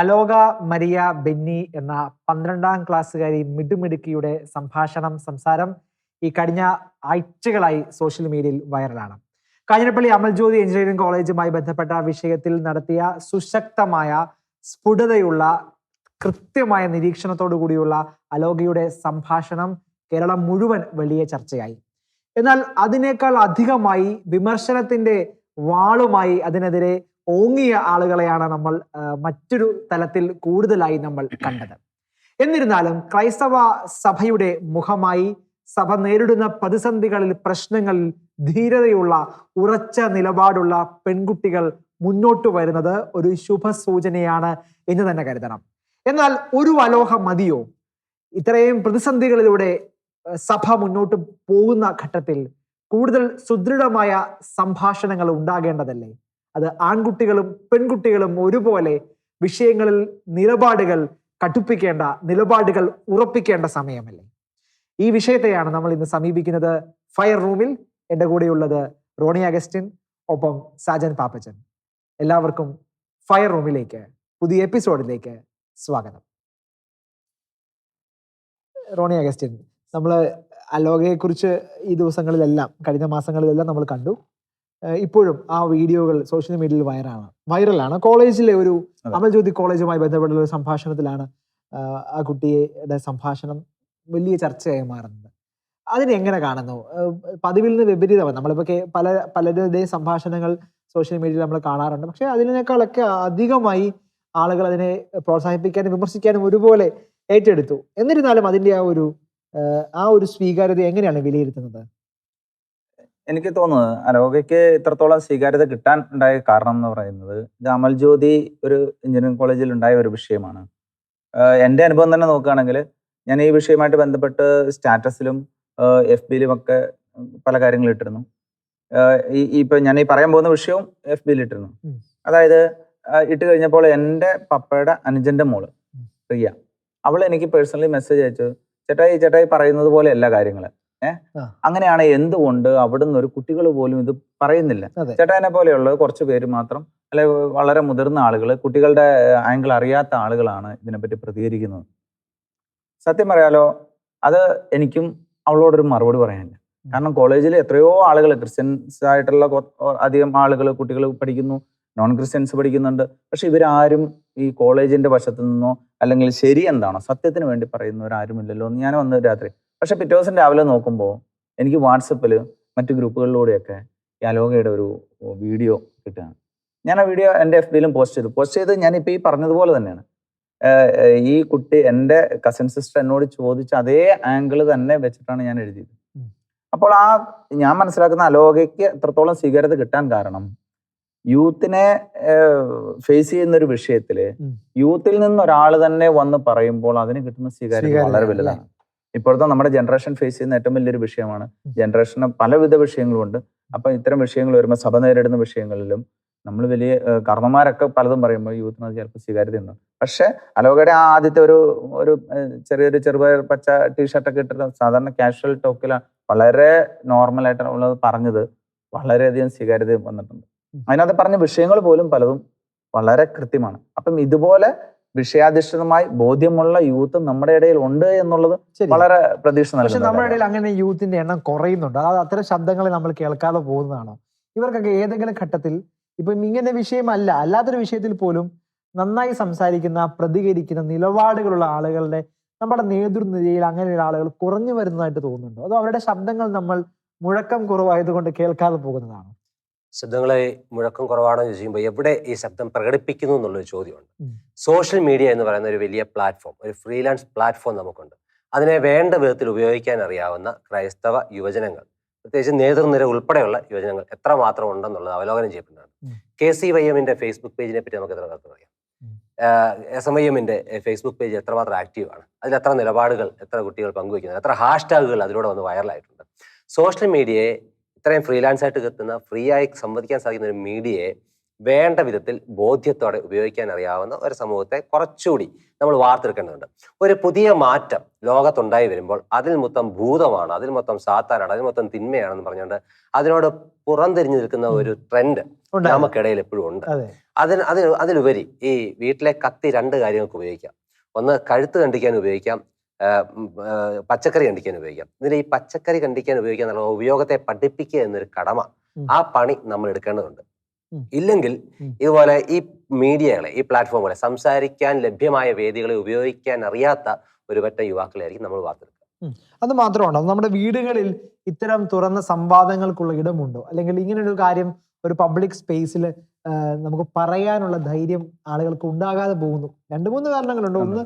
അലോക Maria Benny എന്ന പന്ത്രണ്ടാം ക്ലാസ്സുകാരി മിടുമിടുക്കിയുടെ സംഭാഷണം സംസാരം ഈ കഴിഞ്ഞ ആഴ്ചകളായി സോഷ്യൽ മീഡിയയിൽ വൈറലാണ് കാഞ്ഞിരപ്പള്ളി അമൽജ്യോതി എഞ്ചിനീയറിംഗ് കോളേജുമായി ബന്ധപ്പെട്ട വിഷയത്തിൽ നടത്തിയ സുശക്തമായ സ്ഫുടതയുള്ള കൃത്യമായ നിരീക്ഷണത്തോടു കൂടിയുള്ള അലോകയുടെ സംഭാഷണം കേരളം മുഴുവൻ വലിയ ചർച്ചയായി. എന്നാൽ അതിനേക്കാൾ അധികമായി വിമർശനത്തിന്റെ വാളുമായി അതിനെതിരെ ഓങ്ങിയ ആളുകളെയാണ് നമ്മൾ മറ്റൊരു തലത്തിൽ കൂടുതലായി നമ്മൾ കണ്ടത്. എന്നിരുന്നാലും ക്രൈസ്തവ സഭയുടെ മുഖമായി സഭ നേരിടുന്ന പ്രതിസന്ധികളിൽ പ്രശ്നങ്ങളിൽ ധീരതയുള്ള ഉറച്ച നിലപാടുള്ള പെൺകുട്ടികൾ മുന്നോട്ട് വരുന്നത് ഒരു ശുഭസൂചനയാണ് എന്ന് തന്നെ കരുതണം. എന്നാൽ ഒരു അലോഹ മതിയോ? ഇത്രയും പ്രതിസന്ധികളിലൂടെ സഭ മുന്നോട്ട് പോകുന്ന ഘട്ടത്തിൽ കൂടുതൽ സുദൃഢമായ സംഭാഷണങ്ങൾ ഉണ്ടാകേണ്ടതല്ലേ? അത് ആൺകുട്ടികളും പെൺകുട്ടികളും ഒരുപോലെ വിഷയങ്ങളിൽ നിലപാടുകൾ കടുപ്പിക്കേണ്ട നിലപാടുകൾ ഉറപ്പിക്കേണ്ട സമയമല്ലേ? ഈ വിഷയത്തെയാണ് നമ്മൾ ഇന്ന് സമീപിക്കുന്നത്. ഫയർ റൂമിൽ എന്റെ കൂടെയുള്ളത് റോണി അഗസ്റ്റിൻ ഒപ്പം സാജൻ പാപ്പച്ചൻ. എല്ലാവർക്കും ഫയർ റൂമിലേക്ക് പുതിയ എപ്പിസോഡിലേക്ക് സ്വാഗതം. റോണി അഗസ്റ്റിൻ നമ്മൾ അലോകയെക്കുറിച്ച് ഈ ദിവസങ്ങളിലെല്ലാം കഴിഞ്ഞ മാസങ്ങളിലെല്ലാം നമ്മൾ കണ്ടു. ഇപ്പോഴും ആ വീഡിയോകൾ സോഷ്യൽ മീഡിയയിൽ വൈറാണ് വൈറലാണ് കോളേജിലെ ഒരു അമൽ അമൽജ്യോതി കോളേജുമായി ബന്ധപ്പെട്ട ഒരു സംഭാഷണത്തിലാണ് ആ കുട്ടിയുടെ സംഭാഷണം വലിയ ചർച്ചയായി മാറുന്നത്. അതിനെ എങ്ങനെ കാണുന്നു? പതിവിൽ നിന്ന് വിപരീതമാണ്. നമ്മളിപ്പോ പല പലരുടെയും സംഭാഷണങ്ങൾ സോഷ്യൽ മീഡിയയിൽ നമ്മൾ കാണാറുണ്ട്. പക്ഷെ അതിനേക്കാളൊക്കെ അധികമായി ആളുകൾ അതിനെ പ്രോത്സാഹിപ്പിക്കാനും വിമർശിക്കാനും ഒരുപോലെ ഏറ്റെടുത്തു. എന്നിരുന്നാലും അതിന്റെ ആ ഒരു ആ ഒരു സ്വീകാര്യത എങ്ങനെയാണ് വിലയിരുത്തുന്നത്? എനിക്ക് തോന്നുന്നത് അലോകയ്ക്ക് ഇത്രത്തോളം സ്വീകാര്യത കിട്ടാൻ ഉണ്ടായ കാരണം എന്ന് പറയുന്നത് ജാമൽ ജ്യോതി ഒരു എഞ്ചിനീയറിംഗ് കോളേജിൽ ഉണ്ടായ ഒരു വിഷയമാണ്. എന്റെ അനുഭവം തന്നെ നോക്കുകയാണെങ്കിൽ ഞാൻ ഈ വിഷയമായിട്ട് ബന്ധപ്പെട്ട് സ്റ്റാറ്റസിലും എഫ് ബിയിലും ഒക്കെ പല കാര്യങ്ങളും ഇട്ടിരുന്നു. ഈ ഇപ്പം ഞാൻ ഈ പറയാൻ പോകുന്ന വിഷയവും എഫ് ബിയിൽ ഇട്ടിരുന്നു. അതായത് ഇട്ട് കഴിഞ്ഞപ്പോൾ എന്റെ പപ്പയുടെ അനുജന്റെ മോൾ. പ്രിയ. അവൾ എനിക്ക് പേഴ്സണലി മെസ്സേജ് അയച്ചു. ചേട്ടായി ചേട്ടായി പറയുന്നത് പോലെയല്ല കാര്യങ്ങൾ. ഏഹ് ആ. അങ്ങനെയാണ് എന്തുകൊണ്ട് അവിടുന്ന് ഒരു കുട്ടികൾ പോലും ഇത് പറയുന്നില്ല? ചേട്ടനെ പോലെയുള്ള കുറച്ച് പേര് മാത്രം അല്ലെ വളരെ മുതിർന്ന ആളുകൾ കുട്ടികളുടെ ആംഗിൾ അറിയാത്ത ആളുകളാണ് ഇതിനെപ്പറ്റി പ്രതികരിക്കുന്നത്. സത്യം പറയാലോ അത് എനിക്കും അവളോടൊരു മറുപടി പറയാനില്ല. കാരണം കോളേജിൽ എത്രയോ ആളുകൾ ക്രിസ്ത്യൻസ് ആയിട്ടുള്ള അധികം ആളുകൾ കുട്ടികൾ പഠിക്കുന്നു നോൺ ക്രിസ്ത്യൻസ് പഠിക്കുന്നുണ്ട്. പക്ഷെ ഇവരാരും ഈ കോളേജിന്റെ വശത്തു നിന്നോ അല്ലെങ്കിൽ ശരി എന്താണോ സത്യത്തിന് വേണ്ടി പറയുന്നവരാരുമില്ലല്ലോ എന്ന് ഞാൻ വന്ന് രാത്രി പക്ഷെ പിറ്റേ ദിവസം രാവിലെ നോക്കുമ്പോൾ എനിക്ക് വാട്സപ്പിൽ മറ്റു ഗ്രൂപ്പുകളിലൂടെയൊക്കെ ഈ അലോകയുടെ ഒരു വീഡിയോ കിട്ടുകയാണ്. ഞാൻ ആ വീഡിയോ എന്റെ എഫ് ബിയിലും പോസ്റ്റ് ചെയ്തു. പോസ്റ്റ് ചെയ്ത് ഞാനിപ്പോൾ ഈ പറഞ്ഞതുപോലെ തന്നെയാണ്. ഈ കുട്ടി എന്റെ കസിൻ സിസ്റ്റർ എന്നോട് ചോദിച്ച അതേ ആംഗിൾ തന്നെ വെച്ചിട്ടാണ് ഞാൻ എഴുതിയത്. അപ്പോൾ ആ ഞാൻ മനസ്സിലാക്കുന്ന അലോകയ്ക്ക് എത്രത്തോളം സ്വീകാര്യത കിട്ടാൻ കാരണം യൂത്തിനെ ഫേസ് ചെയ്യുന്ന ഒരു വിഷയത്തിൽ യൂത്തിൽ നിന്ന് ഒരാൾ തന്നെ വന്ന് പറയുമ്പോൾ അതിന് കിട്ടുന്ന സ്വീകാര്യത വളരെ വലുതാണ്. ഇപ്പോഴത്തെ നമ്മുടെ ജനറേഷൻ ഫേസ് ചെയ്യുന്ന ഏറ്റവും വലിയൊരു വിഷയമാണ്. ജനറേഷന് പലവിധ വിഷയങ്ങളുണ്ട് അപ്പൊ ഇത്തരം വിഷയങ്ങൾ വരുമ്പോൾ സഭ നേരിടുന്ന വിഷയങ്ങളിലും നമ്മൾ വലിയ കർമ്മമാരൊക്കെ പലതും പറയുമ്പോൾ യൂത്തിന് അത് ചിലപ്പോൾ സ്വീകാര്യത ഉണ്ടാവും പക്ഷെ അലോകയുടെ ആ ആദ്യത്തെ ഒരു ഒരു ചെറിയൊരു ചെറുപയർ പച്ച ടീഷർട്ടൊക്കെ ഇട്ടിട്ട് സാധാരണ കാഷ്വൽ ടോക്കിലാണ് വളരെ നോർമൽ ആയിട്ട് ഉള്ളത് പറഞ്ഞത്. വളരെയധികം സ്വീകാര്യത വന്നിട്ടുണ്ട്. അതിനകത്ത് പറഞ്ഞ വിഷയങ്ങൾ പോലും പലതും വളരെ കൃത്യമാണ്. അപ്പം ഇതുപോലെ വിഷയാധിഷ്ഠിതമായി ബോധ്യമുള്ള യൂത്ത് നമ്മുടെ ഇടയിൽ ഉണ്ട് എന്നുള്ളത് വളരെ പ്രതീക്ഷ പക്ഷെ നമ്മുടെ ഇടയിൽ അങ്ങനെ യൂത്തിന്റെ എണ്ണം കുറയുന്നുണ്ട്. അതായത് അത്തരം ശബ്ദങ്ങളെ നമ്മൾ കേൾക്കാതെ പോകുന്നതാണോ? ഇവർക്കൊക്കെ ഏതെങ്കിലും ഘട്ടത്തിൽ ഇപ്പം ഇങ്ങനെ വിഷയമല്ല അല്ലാത്തൊരു വിഷയത്തിൽ പോലും നന്നായി സംസാരിക്കുന്ന പ്രതികരിക്കുന്ന നിലപാടുകളുള്ള ആളുകളുടെ നമ്മുടെ നേതൃനിരയിൽ അങ്ങനെയുള്ള ആളുകൾ കുറഞ്ഞു വരുന്നതായിട്ട് തോന്നുന്നുണ്ടോ? അതോ അവരുടെ ശബ്ദങ്ങൾ നമ്മൾ മുഴക്കം കുറവായതുകൊണ്ട് കേൾക്കാതെ പോകുന്നതാണോ? ശബ്ദങ്ങളെ മുഴക്കം കുറവാണോ എന്ന് ചോദിക്കുമ്പോൾ എവിടെ ഈ ശബ്ദം പ്രകടിപ്പിക്കുന്നു എന്നുള്ളൊരു ചോദ്യമുണ്ട്. സോഷ്യൽ മീഡിയ എന്ന് പറയുന്ന ഒരു വലിയ പ്ലാറ്റ്ഫോം ഒരു ഫ്രീലാൻസ് പ്ലാറ്റ്ഫോം നമുക്കുണ്ട്. അതിനെ വേണ്ട വിധത്തിൽ ഉപയോഗിക്കാൻ അറിയാവുന്ന ക്രൈസ്തവ യുവജനങ്ങൾ പ്രത്യേകിച്ച് നേതൃനിര ഉൾപ്പെടെയുള്ള യുവജനങ്ങൾ എത്രമാത്രം ഉണ്ടെന്നുള്ളത് അവലോകനം ചെയ്യപ്പെടുന്നതാണ്. കെ സി വൈ എമ്മിന്റെ ഫേസ്ബുക്ക് പേജിനെ പറ്റി നമുക്ക് എത്ര തരത്തിൽ അറിയാം. എസ് എം ഐ എമ്മിന്റെ ഫേസ്ബുക്ക് പേജ് എത്രമാത്രം ആക്റ്റീവാണ് അതിൽ എത്ര നിലപാടുകൾ എത്ര കുട്ടികൾ പങ്കുവയ്ക്കുന്നത് എത്ര ഹാഷ്ടാഗുകൾ അതിലൂടെ വന്ന് വൈറലായിട്ടുണ്ട് സോഷ്യൽ മീഡിയയെ ഇത്രയും ഫ്രീലാൻസ് ആയിട്ട് എത്തുന്ന ഫ്രീ ആയി സംവദിക്കാൻ സാധിക്കുന്ന ഒരു മീഡിയയെ വേണ്ട വിധത്തിൽ ബോധ്യത്തോടെ ഉപയോഗിക്കാൻ അറിയാവുന്ന ഒരു സമൂഹത്തെ കുറച്ചുകൂടി നമ്മൾ വാർത്തെടുക്കേണ്ടതുണ്ട്. ഒരു പുതിയ മാറ്റം ലോകത്തുണ്ടായി വരുമ്പോൾ അതിൽ മൊത്തം ഭൂതമാണ് അതിൽ മൊത്തം സാത്താനാണ് അതിൽ മൊത്തം തിന്മയാണെന്ന് പറഞ്ഞുകൊണ്ട് അതിനോട് പുറംതിരിഞ്ഞു നിൽക്കുന്ന ഒരു ട്രെൻഡ്. നമുക്കിടയിൽ എപ്പോഴും ഉണ്ട്. അതെ. അതിന് അതിന് അതിലുപരി ഈ വീട്ടിലെ കത്തി രണ്ട് കാര്യങ്ങൾക്ക് ഉപയോഗിക്കാം. ഒന്ന് കഴുത്ത് കണ്ടിക്കാൻ ഉപയോഗിക്കാം. പച്ചക്കറി കണ്ടിക്കാൻ ഉപയോഗിക്കാം. ഇതിൽ ഈ പച്ചക്കറി കണ്ടിക്കാൻ ഉപയോഗിക്കുക എന്നുള്ള ഉപയോഗത്തെ പഠിപ്പിക്കുക എന്നൊരു കടമ ആ പണി നമ്മൾ എടുക്കേണ്ടതുണ്ട്. ഇല്ലെങ്കിൽ ഇതുപോലെ ഈ മീഡിയകളെ ഈ പ്ലാറ്റ്ഫോമുകളെ സംസാരിക്കാൻ ലഭ്യമായ വേദികളെ ഉപയോഗിക്കാൻ അറിയാത്ത ഒരു പറ്റ യുവാക്കളായിരിക്കും നമ്മൾ വാർത്തെടുക്കുക. അത് മാത്രമാണോ. നമ്മുടെ വീടുകളിൽ ഇത്തരം തുറന്ന സംവാദങ്ങൾക്കുള്ള ഇടമുണ്ടോ? അല്ലെങ്കിൽ ഇങ്ങനെ ഒരു കാര്യം ഒരു പബ്ലിക് സ്പേസിൽ നമുക്ക് പറയാനുള്ള ധൈര്യം ആളുകൾക്ക് ഉണ്ടാകാതെ പോകുന്നു. രണ്ടു മൂന്ന് കാരണങ്ങളുണ്ട്. ഒന്ന്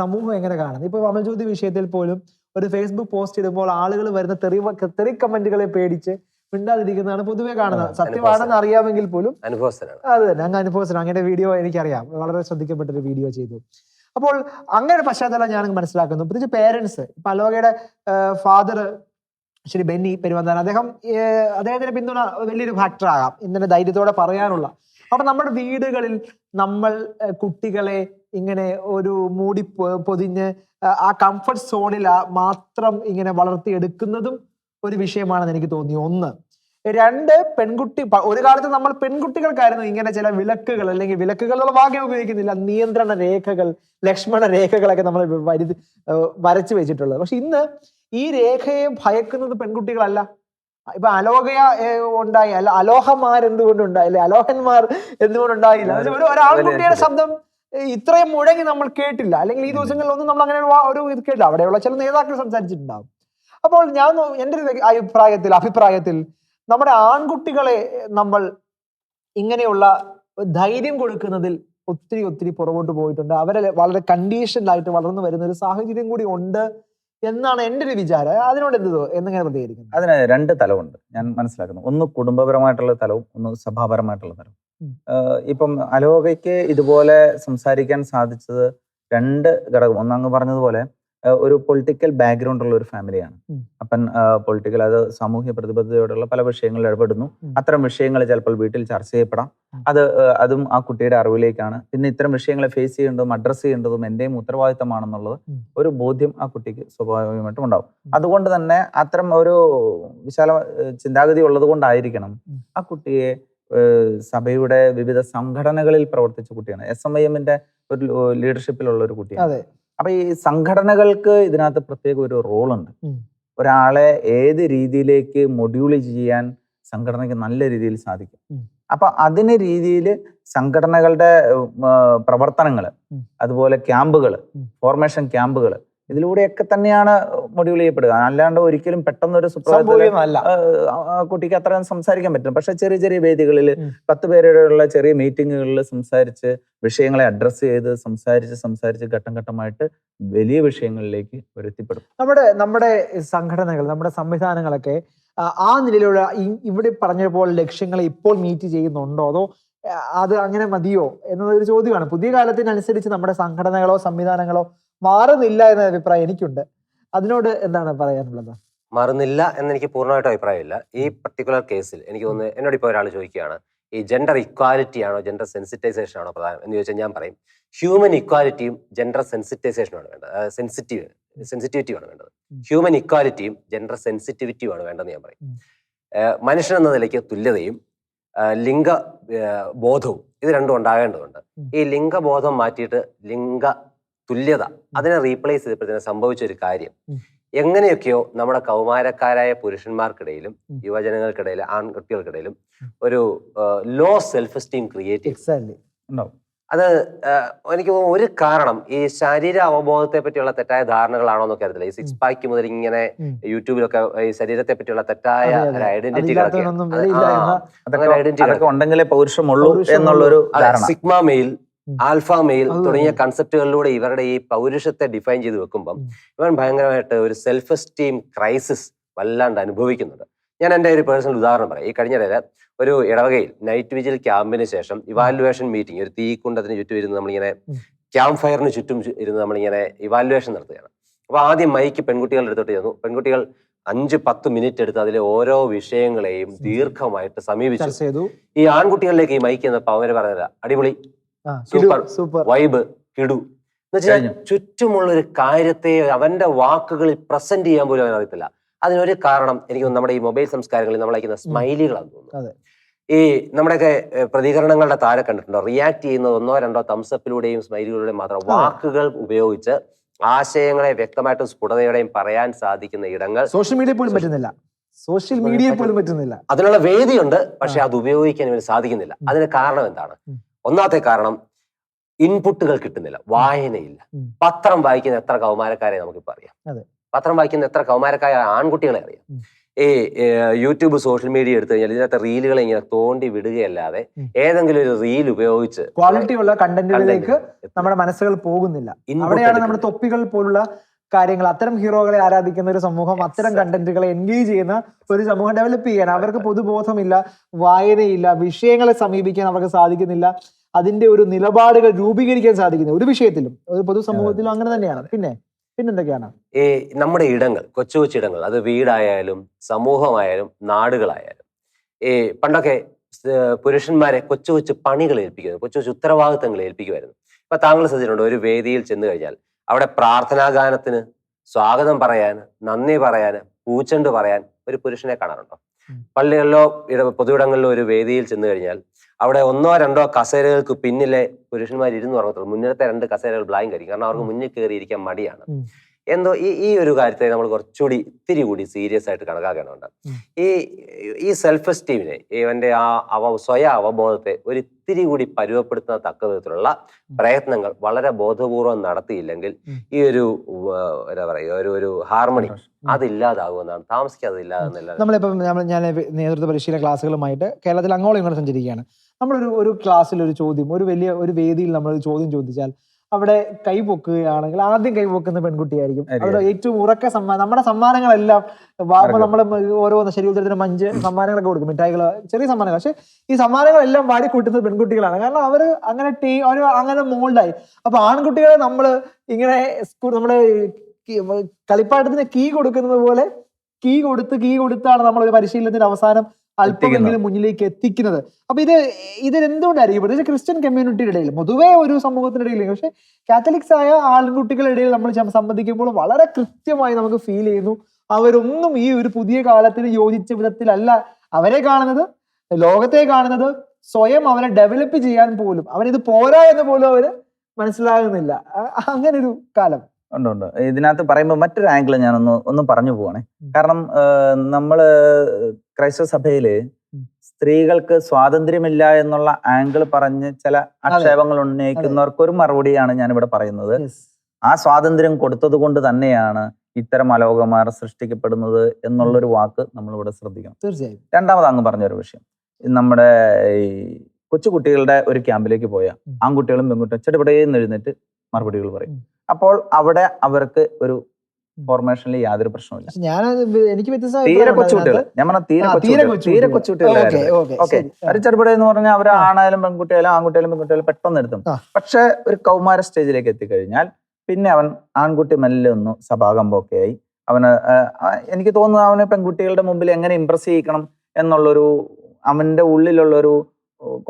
സമൂഹം എങ്ങനെ കാണുന്നത്? ഇപ്പൊ അമൽജ്യോതി വിഷയത്തിൽ പോലും ഒരു ഫേസ്ബുക്ക് പോസ്റ്റ് ചെയ്തപ്പോൾ ആളുകൾ വരുന്ന തെറി തെറി കമന്റുകളെ പേടിച്ച് മിണ്ടാതിരിക്കുന്നതാണ് പൊതുവെ കാണുന്നത്. സത്യമാണെന്ന് അറിയാമെങ്കിൽ പോലും അനുഭവസ്ഥനാണ്. അത് തന്നെ അങ്ങ് അനുഭവസ്ഥനാണ്. അങ്ങനെ വീഡിയോ എനിക്കറിയാം. വളരെ ശ്രദ്ധിക്കപ്പെട്ട ഒരു വീഡിയോ ചെയ്തു. അപ്പോൾ അങ്ങനെ പശ്ചാത്തലം ഞാൻ മനസ്സിലാക്കുന്നു. പ്രത്യേകിച്ച് പേരൻസ് ഇപ്പൊ അലോകയുടെ ഫാദർ ശരി ബെന്നി പെരുവന്താൻ അദ്ദേഹം അദ്ദേഹത്തിന്റെ പിന്തുണ വലിയൊരു ഫാക്ടർ ആകാം ഇന്നലെ ധൈര്യത്തോടെ പറയാനുള്ള. അപ്പൊ നമ്മുടെ വീടുകളിൽ നമ്മൾ കുട്ടികളെ ഇങ്ങനെ ഒരു മൂടി പൊതിഞ്ഞ് ആ, കംഫർട്ട് സോണിൽ മാത്രം ഇങ്ങനെ വളർത്തിയെടുക്കുന്നതും ഒരു വിഷയമാണെന്ന് എനിക്ക് തോന്നി. ഒന്ന് രണ്ട് പെൺകുട്ടി ഒരു കാലത്ത് നമ്മൾ പെൺകുട്ടികൾക്കായിരുന്നു ഇങ്ങനെ ചില വിലക്കുകൾ അല്ലെങ്കിൽ വിലക്കുകൾ എന്നുള്ള വാക്യം ഉപയോഗിക്കുന്നില്ല. നിയന്ത്രണ രേഖകൾ ലക്ഷ്മണ രേഖകളൊക്കെ നമ്മൾ വരുതി വരച്ചു വെച്ചിട്ടുള്ളത്. പക്ഷെ ഇന്ന് ഈ രേഖയെ ഭയക്കുന്നത് പെൺകുട്ടികളല്ല. ഇപ്പൊ അലോകയ ഉണ്ടായി. അല്ല അലോഹമാർ എന്തുകൊണ്ടുണ്ടായി? അല്ലെ അലോഹന്മാർ എന്തുകൊണ്ടുണ്ടായില്ല? ഒരു- ആൺകുട്ടിയുടെ ശബ്ദം ഇത്രയും മുഴങ്ങി നമ്മൾ കേട്ടില്ല. അല്ലെങ്കിൽ ഈ ദിവസങ്ങളിലൊന്നും നമ്മൾ അങ്ങനെ ഒരു ഇത് കേട്ടില്ല. അവിടെയുള്ള ചില നേതാക്കൾ സംസാരിച്ചിട്ടുണ്ടാവും. അപ്പോൾ ഞാൻ എന്റെ ഒരു അഭിപ്രായത്തിൽ അഭിപ്രായത്തിൽ നമ്മുടെ ആൺകുട്ടികളെ നമ്മൾ ഇങ്ങനെയുള്ള ധൈര്യം കൊടുക്കുന്നതിൽ ഒത്തിരി ഒത്തിരി പുറകോട്ട് പോയിട്ടുണ്ട്. അവരെ വളരെ കണ്ടീഷൻഡായിട്ട് വളർന്നു വരുന്ന ഒരു സാഹചര്യം കൂടി ഉണ്ട് എന്നാണ് എന്റെ ഒരു വിചാരം. അതിനോട് എന്ത് എന്നിങ്ങനെ പ്രതികരിക്കുന്നത് അതിന് രണ്ട് തലമുണ്ട്. ഞാൻ മനസ്സിലാക്കുന്നു. ഒന്ന് കുടുംബപരമായിട്ടുള്ള തലവും ഒന്ന് സഭാപരമായിട്ടുള്ള തലവും. ഇപ്പം അലോകയ്ക്ക് ഇതുപോലെ സംസാരിക്കാൻ സാധിച്ചത് രണ്ട് ഘടകം. ഒന്നങ്ങ് പറഞ്ഞതുപോലെ ഒരു പൊളിറ്റിക്കൽ ബാക്ക്ഗ്രൗണ്ട് ഉള്ള ഒരു ഫാമിലിയാണ് അപ്പൻ പൊളിറ്റിക്കൽ അത് സാമൂഹ്യ പ്രതിബദ്ധതയോടുള്ള പല വിഷയങ്ങളിൽ ഇടപെടുന്നു. അത്തരം വിഷയങ്ങൾ ചിലപ്പോൾ വീട്ടിൽ ചർച്ച ചെയ്യപ്പെടാം. അത് അതും ആ കുട്ടിയുടെ അറിവിലേക്കാണ്. പിന്നെ ഇത്തരം വിഷയങ്ങളെ ഫേസ് ചെയ്യേണ്ടതും അഡ്രസ്സ് ചെയ്യേണ്ടതും എന്റെയും ഉത്തരവാദിത്തമാണെന്നുള്ളത്. ഒരു ബോധ്യം ആ കുട്ടിക്ക് സ്വാഭാവികമായിട്ടും ഉണ്ടാവും. അതുകൊണ്ട് തന്നെ അത്തരം ഒരു വിശാല ചിന്താഗതി ഉള്ളത് കൊണ്ടായിരിക്കണം ആ കുട്ടിയെ സഭയുടെ വിവിധ സംഘടനകളിൽ പ്രവർത്തിച്ച കുട്ടിയാണ്. എസ് എം ഐ എമ്മിന്റെ ഒരു ലീഡർഷിപ്പിലുള്ള ഒരു കുട്ടിയാണ്. അപ്പൊ ഈ സംഘടനകൾക്ക് ഇതിനകത്ത് പ്രത്യേക ഒരു റോൾ ഉണ്ട് ഒരാളെ ഏത് രീതിയിലേക്ക് മൊഡ്യൂൾ ചെയ്യാൻ സംഘടനയ്ക്ക് നല്ല രീതിയിൽ സാധിക്കും. അപ്പൊ അതിന് രീതിയിൽ സംഘടനകളുടെ പ്രവർത്തനങ്ങൾ അതുപോലെ ക്യാമ്പുകൾ ഫോർമേഷൻ ക്യാമ്പുകൾ ഇതിലൂടെയൊക്കെ തന്നെയാണ് മൊഡ്യൂൾ ചെയ്യപ്പെടുക. അല്ലാണ്ട് ഒരിക്കലും പെട്ടെന്നൊരു ഒരു സംഭവിക്കുന്നതല്ല കുട്ടിക്ക് അത്രയും സംസാരിക്കാൻ പറ്റും പക്ഷെ ചെറിയ ചെറിയ വേദികളിൽ. പത്ത് പേരുള്ള ചെറിയ മീറ്റിങ്ങുകളിൽ സംസാരിച്ച് വിഷയങ്ങളെ അഡ്രസ്സ് ചെയ്ത് സംസാരിച്ച് സംസാരിച്ച് ഘട്ടം ഘട്ടമായിട്ട് വലിയ വിഷയങ്ങളിലേക്ക് എത്തിപ്പെടും നമ്മുടെ നമ്മുടെ സംഘടനകൾ നമ്മുടെ സംവിധാനങ്ങളൊക്കെ ആ, നിലയിലുള്ള ഇവിടെ പറഞ്ഞ ലക്ഷ്യങ്ങളെ ഇപ്പോൾ മീറ്റ് ചെയ്യുന്നുണ്ടോ? അതോ അത് അങ്ങനെ മതിയോ? എന്നതൊരു ചോദ്യമാണ്. പുതിയ കാലത്തിനനുസരിച്ച് നമ്മുടെ സംഘടനകളോ സംവിധാനങ്ങളോ മാറുന്നില്ല എന്ന അഭിപ്രായം എനിക്കുണ്ട്. അതിനോട് എന്താണ് പറയാനുള്ളത്? മാറുന്നില്ല എന്ന് എനിക്ക് പൂർണമായിട്ട് അഭിപ്രായമില്ല. ഈ പർട്ടിക്കുലർ കേസിൽ എനിക്ക് തോന്നുന്നു എന്നോട് ഇപ്പോൾ ഒരാൾ ചോദിക്കുകയാണ് ഈ ജെൻഡർ ഇക്വാലിറ്റി ആണോ ജെൻഡർ സെൻസിറ്റൈസേഷൻ ആണോ പ്രധാനം? എന്ന് ചോദിച്ചാൽ ഞാൻ പറയും ഹ്യൂമൻ ഇക്വാലിറ്റിയും ജെൻഡർ സെൻസിറ്റൈസേഷനും ആണ് വേണ്ടത്. സെൻസിറ്റീവ് സെൻസിറ്റിവിറ്റി ആണ് വേണ്ടത്. ഹ്യൂമൻ ഇക്വാലിറ്റിയും ജെൻഡർ സെൻസിറ്റിവിറ്റിയും ആണ് വേണ്ടതെന്ന് ഞാൻ പറയും. മനുഷ്യൻ എന്ന നിലയ്ക്ക് തുല്യതയും ലിംഗ ബോധവും ഇത് രണ്ടും ഉണ്ടാകേണ്ടതുണ്ട്. ഈ ലിംഗബോധം മാറ്റിയിട്ട് ലിംഗ തുല്യത. അതിനെ റീപ്ലേസ് ചെയ്തപ്പോഴത്തേന് സംഭവിച്ച ഒരു കാര്യം. എങ്ങനെയൊക്കെയോ നമ്മുടെ കൗമാരക്കാരായ പുരുഷന്മാർക്കിടയിലും യുവജനങ്ങൾക്കിടയിൽ യുവജനങ്ങൾക്കിടയിലും ആൺകുട്ടികൾക്കിടയിലും ഒരു ലോ സെൽഫ് എസ്റ്റീം ക്രിയേറ്റ് ചെയ്യും അത് എനിക്ക് ഒരു കാരണം ഈ ശരീര അവബോധത്തെ പറ്റിയുള്ള തെറ്റായ ധാരണകളാണോ എന്നൊക്കെ അറിയത്തില്ല. ഈ സിക്സ് പാക്ക് മുതൽ ഇങ്ങനെ. യൂട്യൂബിലൊക്കെ ഈ ശരീരത്തെ പറ്റിയുള്ള തെറ്റായ. ഐഡന്റിറ്റികളൊക്കെ ഉണ്ടെങ്കിലേ പൗരുഷമുള്ളൂ. എന്നുള്ളൊരു സിഗ്മ മെയിൽ. ആൽഫ മെയിൽ തുടങ്ങിയ. കൺസെപ്റ്റുകളിലൂടെ ഇവരുടെ ഈ പൗരുഷത്തെ ഡിഫൈൻ ചെയ്ത് വെക്കുമ്പം ഇവൻ ഭയങ്കരമായിട്ട് ഒരു സെൽഫ് എസ്റ്റീം ക്രൈസിസ് വല്ലാണ്ട് അനുഭവിക്കുന്നുണ്ട്. ഞാൻ എന്റെ ഒരു പേഴ്സണൽ ഉദാഹരണം പറയാം. ഈ കഴിഞ്ഞിടയിൽ ഒരു ഇടവകയിൽ നൈറ്റ് വിജിൽ ക്യാമ്പിന് ശേഷം ഇവാലുവേഷൻ മീറ്റിംഗ് ഒരു തീക്കുണ്ടത്തിന് ചുറ്റും ഇരുന്ന് നമ്മളിങ്ങനെ. ക്യാമ്പ് ഫയറിന് ചുറ്റും ഇരുന്ന് നമ്മളിങ്ങനെ ഇവാലുവേഷൻ നടത്തുകയാണ്. അപ്പോൾ ആദ്യം മൈക്ക് പെൺകുട്ടികളുടെ അടുത്തോട്ട് ചെന്നു. പെൺകുട്ടികൾ അഞ്ച് പത്ത് മിനിറ്റ് എടുത്ത് അതിലെ ഓരോ വിഷയങ്ങളെയും ദീർഘമായിട്ട് സമീപിച്ചു. ഈ ആൺകുട്ടികളിലേക്ക് ഈ മൈക്ക് എന്നപ്പോൾ അവർ പറഞ്ഞത് അടിപൊളി. സൂപ്പർ. സൂപ്പർ. വൈബ് കിടു. ചുറ്റുമുള്ള ഒരു കാര്യത്തെ അവന്റെ വാക്കുകളിൽ പ്രസന്റ് ചെയ്യാൻ പോലും അവൻ അറിയത്തില്ല അതിനൊരു കാരണം എനിക്ക് നമ്മുടെ ഈ മൊബൈൽ സംസ്കാരങ്ങളിൽ നമ്മൾ അയക്കുന്ന സ്മൈലികളാന്ന്. തോന്നുന്നു. ഈ നമ്മുടെയൊക്കെ പ്രതികരണങ്ങളുടെ താഴെ കണ്ടിട്ടുണ്ടോ? റിയാക്ട് ചെയ്യുന്നത് ഒന്നോ രണ്ടോ തംസപ്പിലൂടെയും സ്മൈലിലൂടെയും മാത്രം വാക്കുകൾ ഉപയോഗിച്ച് ആശയങ്ങളെ വ്യക്തമായിട്ടും സ്ഫുടതയോടെയും പറയാൻ സാധിക്കുന്ന ഇടങ്ങൾ സോഷ്യൽ മീഡിയ പോലും പറ്റുന്നില്ല. സോഷ്യൽ മീഡിയ പോലും പറ്റുന്നില്ല. അതിനുള്ള വേദിയുണ്ട് പക്ഷെ അത് ഉപയോഗിക്കാൻ ഇവന് സാധിക്കുന്നില്ല. അതിന് കാരണം എന്താണ്. ഒന്നാമത്തെ കാരണം ഇൻപുട്ടുകൾ കിട്ടുന്നില്ല വായനയില്ല. പത്രം വായിക്കുന്ന എത്ര കൗമാരക്കാരെ നമുക്കിപ്പോ അറിയാം. പത്രം വായിക്കുന്ന എത്ര കൗമാരക്കാരെ ആൺകുട്ടികളെ അറിയാം. ഈ യൂട്യൂബ് സോഷ്യൽ മീഡിയ എടുത്തു കഴിഞ്ഞാൽ ഇതിനകത്ത് റീലുകൾ ഇങ്ങനെ തോണ്ടി വിടുകയല്ലാതെ. ഏതെങ്കിലും ഒരു റീൽ ഉപയോഗിച്ച് ക്വാളിറ്റി ഉള്ള കണ്ടന്റുകളിലേക്ക് content നമ്മുടെ മനസ്സുകൾ പോകുന്നില്ല അവിടെയാണ് നമ്മുടെ തൊപ്പികൾ പോലുള്ള കാര്യങ്ങൾ. അത്തരം ഹീറോകളെ ആരാധിക്കുന്ന ഒരു സമൂഹം അത്തരം കണ്ടന്റുകളെ എൻഗേജ് ചെയ്യുന്ന ഒരു സമൂഹം ഡെവലപ്പ് ചെയ്യാൻ അവർക്ക് പൊതുബോധമില്ല വായനയില്ല വിഷയങ്ങളെ സമീപിക്കാൻ അവർക്ക് സാധിക്കുന്നില്ല. അതിന്റെ ഒരു നിലപാടുകൾ രൂപീകരിക്കാൻ സാധിക്കുന്നില്ല. ഒരു വിഷയത്തിലും ഒരു പൊതുസമൂഹത്തിലും അങ്ങനെ തന്നെയാണ്. പിന്നെ പിന്നെന്തൊക്കെയാണ്? ഈ നമ്മുടെ ഇടങ്ങൾ കൊച്ചു കൊച്ചു ഇടങ്ങൾ അത് വീടായാലും സമൂഹമായാലും നാടുകളായാലും. ഈ പണ്ടൊക്കെ പുരുഷന്മാരെ കൊച്ചു കൊച്ചു പണികൾ ഏൽപ്പിക്കുന്നു കൊച്ചു കൊച്ചു ഉത്തരവാദിത്തങ്ങൾ ഏൽപ്പിക്കുമായിരുന്നു. ഇപ്പൊ താങ്കൾ ശ്രദ്ധിച്ചിട്ടുണ്ട് ഒരു വേദിയിൽ ചെന്ന് കഴിഞ്ഞാൽ അവിടെ പ്രാർത്ഥനാഗാനത്തിന് സ്വാഗതം പറയാൻ നന്ദി പറയാൻ പൂച്ചെണ്ട് പറയാൻ ഒരു പുരുഷനെ കാണാറുണ്ടോ. പള്ളികളിലോ പൊതുവിടങ്ങളിലോ ഒരു വേദിയിൽ ചെന്ന് കഴിഞ്ഞാൽ അവിടെ ഒന്നോ രണ്ടോ കസേരകൾക്ക് പിന്നിലെ പുരുഷന്മാർ ഇരുന്ന് ഉറങ്ങത്തുള്ളൂ. മുന്നിലത്തെ രണ്ട് കസേരകൾ ബ്ലാങ്ക് ആയിരിക്കും. കാരണം അവർക്ക് മുന്നിൽ കയറി ഇരിക്കാൻ മടിയാണ്. എന്തോ ഈ ഈ ഒരു കാര്യത്തെ നമ്മൾ കുറച്ചുകൂടി ഇത്തിരി കൂടി സീരിയസ് ആയിട്ട് കണക്കാക്കേണ്ടതുണ്ട്. ഈ ഈ സെൽഫ് എസ്റ്റീമിനെ ഇവന്റെ ആ അവ സ്വയ അവബോധത്തെ ഒരു ഇത്തിരി കൂടി പരുവപ്പെടുത്തുന്ന തക്ക വിധത്തിലുള്ള പ്രയത്നങ്ങൾ വളരെ ബോധപൂർവം നടത്തിയില്ലെങ്കിൽ ഈ ഒരു എന്താ പറയുക ഒരു ഒരു ഹാർമണി. അതില്ലാതാകുമെന്നാണ് താമസിക്കാതെ ഇല്ലാതെന്നല്ല നമ്മളിപ്പം ഞാൻ നേതൃത്വ പരിശീലന ക്ലാസ്സുകളുമായിട്ട് കേരളത്തിൽ അങ്ങോളം ഇങ്ങോട്ട് സഞ്ചരിക്കുകയാണ്. നമ്മളൊരു ഒരു ക്ലാസ്സിൽ ഒരു ചോദ്യം ഒരു വലിയ ഒരു വേദിയിൽ നമ്മൾ ചോദ്യം ചോദിച്ചാൽ അവിടെ കൈപൊക്കുകയാണെങ്കിൽ ആദ്യം കൈപൊക്കുന്ന പെൺകുട്ടിയായിരിക്കും. അവിടെ ഏറ്റവും ഉറക്ക സമ്മാനം നമ്മുടെ സമ്മാനങ്ങളെല്ലാം. നമ്മൾ ഓരോ ശരി ഉത്തരത്തിന് മഞ്ച് സമ്മാനങ്ങളൊക്കെ കൊടുക്കും മിഠായികൾ ചെറിയ സമ്മാനങ്ങൾ പക്ഷെ ഈ സമ്മാനങ്ങളെല്ലാം വാടി കൂട്ടുന്നത് പെൺകുട്ടികളാണ് കാരണം അവർ അങ്ങനെ ടീ ഒരു അങ്ങനെ മോൾഡായി അപ്പൊ ആൺകുട്ടികളെ നമ്മൾ ഇങ്ങനെ സ്കൂൾ നമ്മുടെ കളിപ്പാട്ടത്തിന് കീ കൊടുക്കുന്നത് പോലെ കീ കൊടുത്ത് കീ കൊടുത്താണ് നമ്മൾ ഒരു പരിശീലനത്തിന്റെ അവസാനം അല്പമെങ്കിലും മുന്നിലേക്ക് എത്തിക്കുന്നത് അപ്പൊ ഇത് ഇത് എന്തുകൊണ്ടായിരിക്കും പ്രത്യേകിച്ച് ക്രിസ്ത്യൻ കമ്മ്യൂണിറ്റിയുടെ ഇടയിൽ പൊതുവേ ഒരു സമൂഹത്തിന്റെ ഇടയിൽ പക്ഷെ കാത്തലിക്സ് ആയ ആൺകുട്ടികളുടെ ഇടയിൽ നമ്മൾ സംബന്ധിക്കുമ്പോൾ വളരെ കൃത്യമായി നമുക്ക് ഫീൽ ചെയ്യുന്നു. അവരൊന്നും ഈ ഒരു പുതിയ കാലത്തിന് യോജിച്ച വിധത്തിലല്ല അവരെ കാണുന്നത്. ലോകത്തെ കാണുന്നത് സ്വയം അവരെ ഡെവലപ്പ് ചെയ്യാൻ പോലും അവരിത് പോരാ എന്ന് പോലും അവർ മനസ്സിലാകുന്നില്ല. അങ്ങനെ ഒരു കാലം. ഉണ്ട് ഉണ്ട്. ഇതിനകത്ത് പറയുമ്പോൾ മറ്റൊരു ആംഗിൾ ഞാനൊന്ന് ഒന്ന് പറഞ്ഞു പോവാണേ. കാരണം നമ്മൾ ക്രൈസ്തവ സഭയിൽ സ്ത്രീകൾക്ക് സ്വാതന്ത്ര്യമില്ല എന്നുള്ള ആംഗിൾ പറഞ്ഞ് ചില ആക്ഷേപങ്ങൾ ഉന്നയിക്കുന്നവർക്ക് ഒരു മറുപടിയാണ് ഞാൻ ഇവിടെ പറയുന്നത് ആ സ്വാതന്ത്ര്യം കൊടുത്തത് കൊണ്ട് തന്നെയാണ് ഇത്തരം അലോകമാർ സൃഷ്ടിക്കപ്പെടുന്നത് എന്നുള്ളൊരു വാക്ക് നമ്മൾ ഇവിടെ ശ്രദ്ധിക്കണം. തീർച്ചയായും. രണ്ടാമത് അങ്ങ് പറഞ്ഞൊരു വിഷയം. നമ്മുടെ ഈ കൊച്ചുകുട്ടികളുടെ ഒരു ക്യാമ്പിലേക്ക് പോയ. ആൺകുട്ടികളും പെൺകുട്ടികളും നിന്ന് എഴുന്നേറ്റ് മറുപടികൾ പറയും. അപ്പോൾ അവിടെ അവർക്ക് ഒരു. ഫോർമേഷനിൽ യാതൊരു പ്രശ്നവുമില്ല. ഞാൻ എനിക്ക് തീരെ കൊച്ചുകുട്ടികൾ ഞാൻ പറഞ്ഞ തീരെ കൊച്ചുകുട്ടികളായിരുന്നു ഓക്കേ, ഒരു ചെറുപട എന്ന് പറഞ്ഞാൽ അവർ. ആണായാലും പെൺകുട്ടിയായാലും ആൺകുട്ടിയായാലും പെൺകുട്ടിയായാലും പെട്ടെന്ന് എടുത്തും. പക്ഷെ ഒരു കൗമാര സ്റ്റേജിലേക്ക് എത്തിക്കഴിഞ്ഞാൽ പിന്നെ അവൻ ആൺകുട്ടി മെല്ലെ ഒന്ന് സഭാകമ്പൊക്കെ ആയി അവന് എനിക്ക് തോന്നുന്നു അവന് പെൺകുട്ടികളുടെ മുമ്പിൽ എങ്ങനെ ഇമ്പ്രസ് ചെയ്യിക്കണം എന്നുള്ളൊരു അവന്റെ ഉള്ളിലുള്ളൊരു